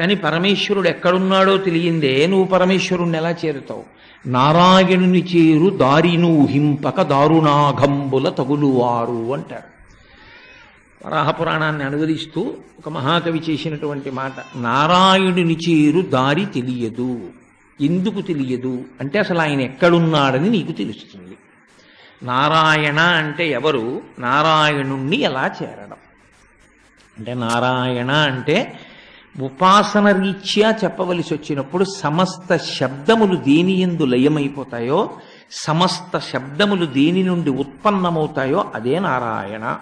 కానీ పరమేశ్వరుడు ఎక్కడున్నాడో తెలియందే నువ్వు పరమేశ్వరుణ్ణి ఎలా చేరుతావు? నారాయణుని చేరు దారిను ఊహింపక దారుణాఘంబుల తగులువారు అంటారు. వరాహపురాణాన్ని అనువదిస్తూ ఒక మహాకవి చేసినటువంటి మాట నారాయణుని చేరు దారి తెలియదు. ఎందుకు తెలియదు? అంటే అసలు ఆయన ఎక్కడున్నాడని నీకు తెలుస్తుంది. నారాయణ అంటే ఎవరు? నారాయణుణ్ణి ఎలా చేరడం? అంటే నారాయణ అంటే ఉపాసన రీత్యా చెప్పవలసి వచ్చినప్పుడు సమస్త శబ్దములు దేని ఎందు లయమైపోతాయో సమస్త శబ్దములు దేని నుండి ఉత్పన్నమవుతాయో అదే నారాయణ.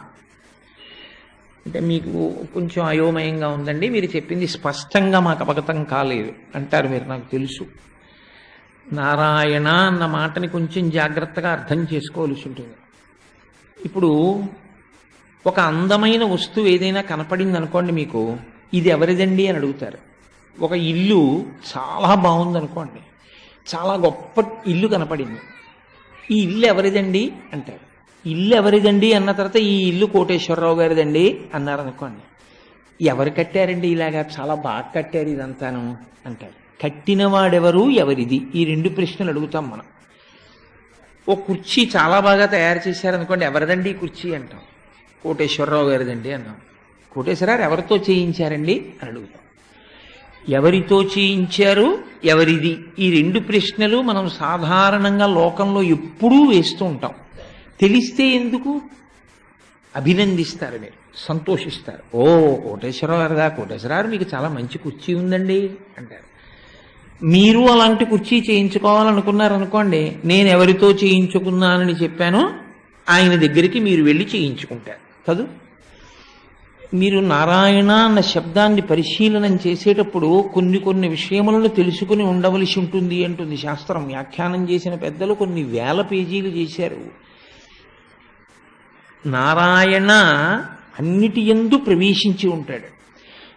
అంటే మీకు కొంచెం అయోమయంగా ఉందండి మీరు చెప్పింది స్పష్టంగా మాకు అవగతం కాలేదు అంటారు మీరు నాకు తెలుసు. నారాయణ అన్న మాటని కొంచెం జాగ్రత్తగా అర్థం చేసుకోవాల్సి ఉంటుంది. ఇప్పుడు ఒక అందమైన వస్తువు ఏదైనా కనపడింది అనుకోండి మీకు ఇది ఎవరిదండి అని అడుగుతారు. ఒక ఇల్లు చాలా బాగుందనుకోండి చాలా గొప్ప ఇల్లు కనపడింది. ఈ ఇల్లు ఎవరిదండి? అంటారు. ఇల్లు ఎవరిదండి అన్న తర్వాత ఈ ఇల్లు కోటేశ్వరరావు గారిదండి అన్నారు అనుకోండి ఎవరు కట్టారండి ఇలాగా? చాలా బాగా కట్టారు ఇదంతాను అంటారు. కట్టినవాడెవరు? ఎవరిది? ఈ రెండు ప్రశ్నలు అడుగుతాం మనం. ఓ కుర్చీ చాలా బాగా తయారు చేశారనుకోండి ఎవరిదండి ఈ కుర్చీ అంటాం. కోటేశ్వరరావు గారిదండి అన్నాం. కోటేశ్వరారు ఎవరితో చేయించారండి? అని అడుగుతాం. ఎవరితో చేయించారు? ఎవరిది? ఈ రెండు ప్రశ్నలు మనం సాధారణంగా లోకంలో ఎప్పుడూ వేస్తూ ఉంటాం. తెలిస్తే ఎందుకు? అభినందిస్తారు మీరు. సంతోషిస్తారు. ఓ కోటేశ్వరరావు కోటేశ్వరారు కోటేశ్వరరావు మీకు చాలా మంచి కుర్చీ ఉందండి అంటారు. మీరు అలాంటి కుర్చీ చేయించుకోవాలనుకున్నారనుకోండి నేను ఎవరితో చేయించుకున్నానని చెప్పానో ఆయన దగ్గరికి మీరు వెళ్ళి చేయించుకుంటారు. కదూ? మీరు నారాయణ అన్న శబ్దాన్ని పరిశీలనం చేసేటప్పుడు కొన్ని కొన్ని విషయములను తెలుసుకుని ఉండవలసి ఉంటుంది అంటుంది శాస్త్రం. వ్యాఖ్యానం చేసిన పెద్దలు కొన్ని వేల పేజీలు చేశారు. నారాయణ అన్నిటి ఎందు ప్రవేశించి ఉంటాడు.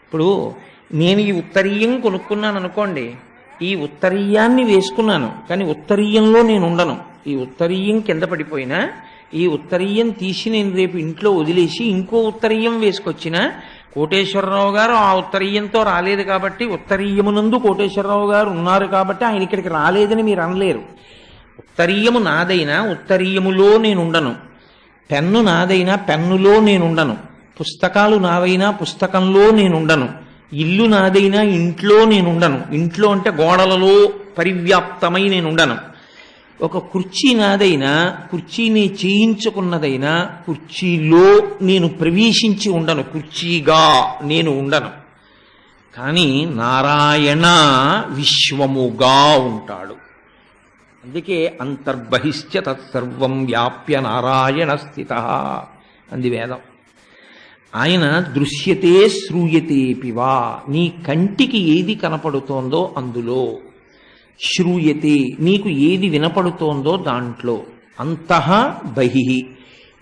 ఇప్పుడు నేను ఈ ఉత్తరీయం కొనుక్కున్నాను అనుకోండి ఈ ఉత్తరీయాన్ని వేసుకున్నాను కానీ ఉత్తరీయంలో నేను ఉండను. ఈ ఉత్తరీయం కింద పడిపోయినా ఈ ఉత్తరీయం తీసి నేను రేపు ఇంట్లో వదిలేసి ఇంకో ఉత్తరీయం వేసుకొచ్చిన కోటేశ్వరరావు గారు ఆ ఉత్తరీయంతో రాలేదు కాబట్టి ఉత్తరీయమునందు కోటేశ్వరరావు గారు ఉన్నారు కాబట్టి ఆయన ఇక్కడికి రాలేదని మీరు అనలేరు. ఉత్తరీయము నాదైనా ఉత్తరీయములో నేను ఉండను పెన్ను నాదైనా పెన్నులో నేనుండను. పుస్తకాలు నావైనా పుస్తకంలో నేనుండను. ఇల్లు నాదైనా ఇంట్లో నేనుండను. ఇంట్లో అంటే గోడలలో పరివ్యాప్తమై నేనుండను. ఒక కుర్చీ నాదైనా కుర్చీని చేయించుకున్నదైనా కుర్చీలో నేను ప్రవేశించి ఉండను. కుర్చీగా నేను ఉండను. కానీ నారాయణ విశ్వముగా ఉంటాడు. అందుకే అంతర్బహిష్ట తత్సర్వం వ్యాప్య నారాయణ స్థిత. అంది వేదం. ఆయన దృశ్యతే శ్రూయతేపివా. నీ కంటికి ఏది కనపడుతోందో అందులో శ్రూయతే. నీకు ఏది వినపడుతోందో దాంట్లో. అంతః బహి.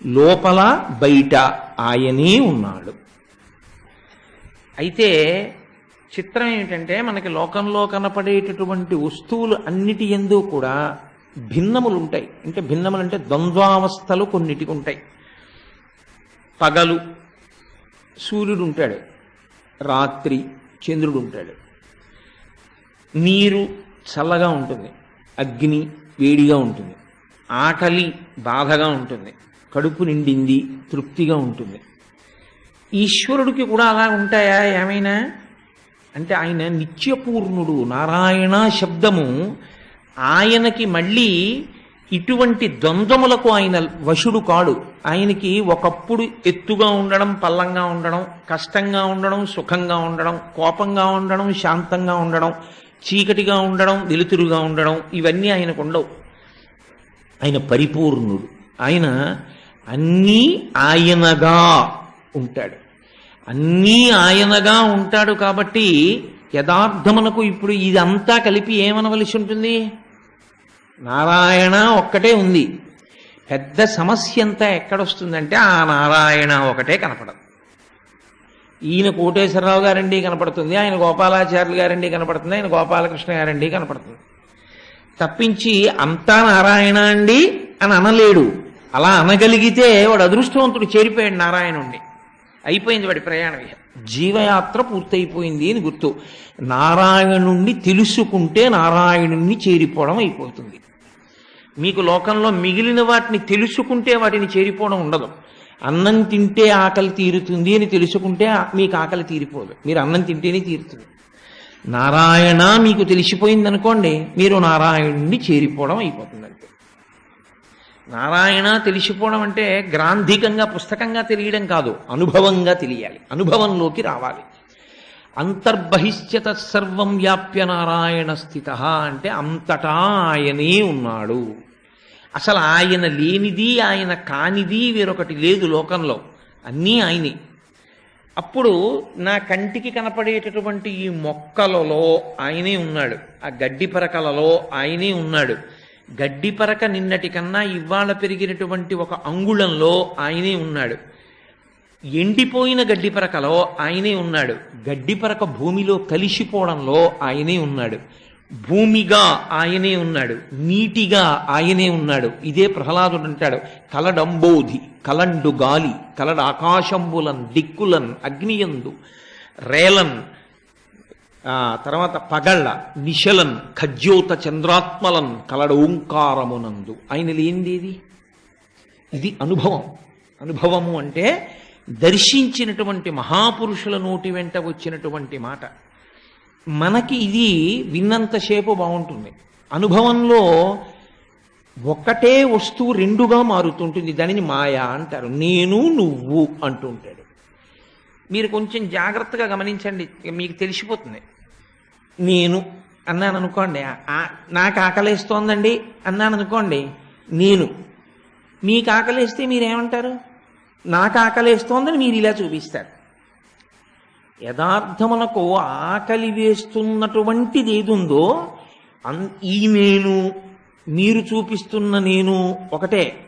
లోపల బయట ఆయనే ఉన్నాడు. అయితే చిత్రం ఏమిటంటే మనకి లోకంలో కనపడేటటువంటి వస్తువులు అన్నిటి ఎందు కూడా భిన్నములు ఉంటాయి అంటే భిన్నములు అంటే ద్వంద్వావస్థలు కొన్నిటికి ఉంటాయి. పగలు సూర్యుడు ఉంటాడు. రాత్రి చంద్రుడు ఉంటాడు. నీరు చల్లగా ఉంటుంది. అగ్ని వేడిగా ఉంటుంది. ఆకలి బాధగా ఉంటుంది. కడుపు నిండింది తృప్తిగా ఉంటుంది. ఈశ్వరుడికి కూడా అలా ఉంటాయా? ఏమైనా? అంటే ఆయన నిత్యపూర్ణుడు నారాయణ శబ్దము ఆయనకి మళ్ళీ ఇటువంటి ద్వంద్వములకు ఆయన వశుడు కాడు. ఆయనకి ఒకప్పుడు ఎత్తుగా ఉండడం పల్లంగా ఉండడం కష్టంగా ఉండడం సుఖంగా ఉండడం కోపంగా ఉండడం శాంతంగా ఉండడం చీకటిగా ఉండడం వెలుతురుగా ఉండడం ఇవన్నీ ఆయనకు ఉండవు. ఆయన పరిపూర్ణుడు. ఆయన అన్నీ ఆయనగా ఉంటాడు. అన్నీ ఆయనగా ఉంటాడు కాబట్టి యథార్థమునకు ఇప్పుడు ఇదంతా కలిపి ఏమనవలసి ఉంటుంది? నారాయణ ఒక్కటే ఉంది. పెద్ద సమస్య అంతా ఎక్కడొస్తుందంటే ఆ నారాయణ ఒకటే కనపడదు. ఈయన కోటేశ్వరరావు గారండి కనపడుతుంది ఆయన గోపాలాచార్యులు గారండి కనపడుతుంది ఆయన గోపాలకృష్ణ గారండి కనపడుతుంది. తప్పించి అంతా నారాయణ అండి అని అనలేడు. అలా అనగలిగితే వాడు అదృష్టవంతుడు చేరిపోయాడు నారాయణుణ్ణి. అయిపోయింది వాడి ప్రయాణం జీవయాత్ర పూర్తయిపోయింది అని గుర్తు. నారాయణుణ్ణి తెలుసుకుంటే నారాయణుణ్ణి చేరిపోవడం అయిపోతుంది. మీకు లోకంలో మిగిలిన వాటిని తెలుసుకుంటే వాటిని చేరిపోవడం ఉండదు. అన్నం తింటే ఆకలి తీరుతుంది అని తెలుసుకుంటే మీకు ఆకలి తీరిపోదు. మీరు అన్నం తింటేనే తీరుతుంది. నారాయణ మీకు తెలిసిపోయింది అనుకోండి మీరు నారాయణుడిని చేరిపోవడం అయిపోతుంది అంతే నారాయణ తెలిసిపోవడం అంటే గ్రాంధికంగా పుస్తకంగా తెలియడం కాదు అనుభవంగా తెలియాలి అనుభవంలోకి రావాలి. అంతర్బహిష్యత సర్వం వ్యాప్య నారాయణ స్థిత అంటే అంతటా ఆయనే ఉన్నాడు. అసలు ఆయన లేనిది ఆయన కానిది వేరొకటి లేదు లోకంలో. అన్నీ ఆయనే. అప్పుడు నా కంటికి కనపడేటటువంటి ఈ మొక్కలలో ఆయనే ఉన్నాడు. ఆ గడ్డి పరకలలో ఆయనే ఉన్నాడు. గడ్డి పరక నిన్నటి కన్నా ఇవాళ పెరిగినటువంటి ఒక అంగుళంలో ఆయనే ఉన్నాడు. ఎండిపోయిన గడ్డి పరకలో ఆయనే ఉన్నాడు. గడ్డి పరక భూమిలో కలిసిపోవడంలో ఆయనే ఉన్నాడు. భూమిగా ఆయనే ఉన్నాడు నీటిగా ఆయనే ఉన్నాడు. ఇదే ప్రహ్లాదుడు అంటాడు కలడంబోధి కలండు గాలి కలడ ఆకాశంబులన్ దిక్కులన్ అగ్నియందు రేలన్ తర్వాత పగళ్ళ నిశలన్ ఖజ్యోత చంద్రాత్మలన్ కలడ ఓంకారమునందు. ఆయన లేనిదేది ఇది అనుభవం. అనుభవము అంటే దర్శించినటువంటి మహాపురుషుల నోటి వెంట వచ్చినటువంటి మాట. మనకి ఇది విన్నంతసేపు బాగుంటుంది. అనుభవంలో ఒకటే వస్తువు రెండుగా మారుతుంటుంది. దానిని మాయా అంటారు. నేను నువ్వు అంటుంటాడు. మీరు కొంచెం జాగ్రత్తగా గమనించండి. మీకు తెలిసిపోతుంది. నేను అన్నాను అనుకోండి. నాకు ఆకలేస్తోందండి అన్నాను అనుకోండి. నేను. మీకు ఆకలేస్తే మీరేమంటారు? నాకు ఆకలేస్తోందని మీరు ఇలా చూపిస్తారు. యథార్థమునకు ఆకలి వేస్తున్నటువంటిది ఏదుందో అన్ ఈ నేను మీరు చూపిస్తున్న నేను ఒకటే.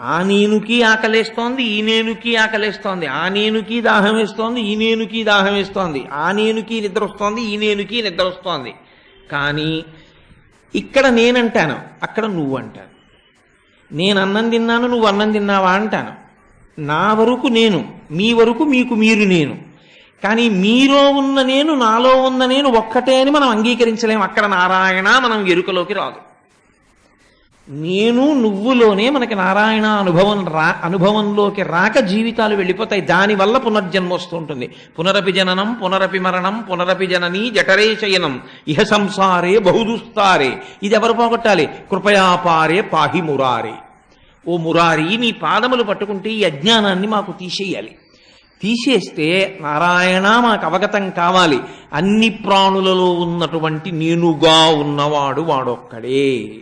ఆ నేనుకి ఆకలేస్తోంది ఈ నేనుకి ఆకలేస్తోంది ఆ నేనుకి దాహం వేస్తోంది ఈ నేనుకి దాహం వేస్తోంది ఆ నేనుకి నిద్ర వస్తోంది ఈ నేనుకి నిద్ర వస్తోంది. కానీ ఇక్కడ నేనంటాను అక్కడ నువ్వు అంటాను నేను అన్నం తిన్నాను నువ్వు అన్నం తిన్నావా అంటాను. నా వరకు నేను మీ వరకు మీకు మీరు నేను. కానీ మీలో ఉన్న నేను నాలో ఉన్న నేను ఒక్కటే అని మనం అంగీకరించలేము అక్కడ నారాయణ మనం ఎరుకలోకి రాదు. నేను నువ్వులోనే మనకి నారాయణ అనుభవం రా అనుభవంలోకి రాక జీవితాలు వెళ్ళిపోతాయి. దానివల్ల పునర్జన్మ వస్తుంటుంది. పునరపి జననం పునరపి మరణం పునరపి జననీ జఠరే శయనం. ఇహ సంసారే బహుదుస్తారే. ఇది ఎవరు పోగొట్టాలి కృపయాపారే పాహి మురారే. ఓ మురారి నీ పాదములు పట్టుకుంటే ఈ అజ్ఞానాన్ని మాకు తీసేయాలి. తీసేస్తే నారాయణ మాకు అవగతం కావాలి. అన్ని ప్రాణులలో ఉన్నటువంటి నేనుగా ఉన్నవాడు వాడొక్కడే.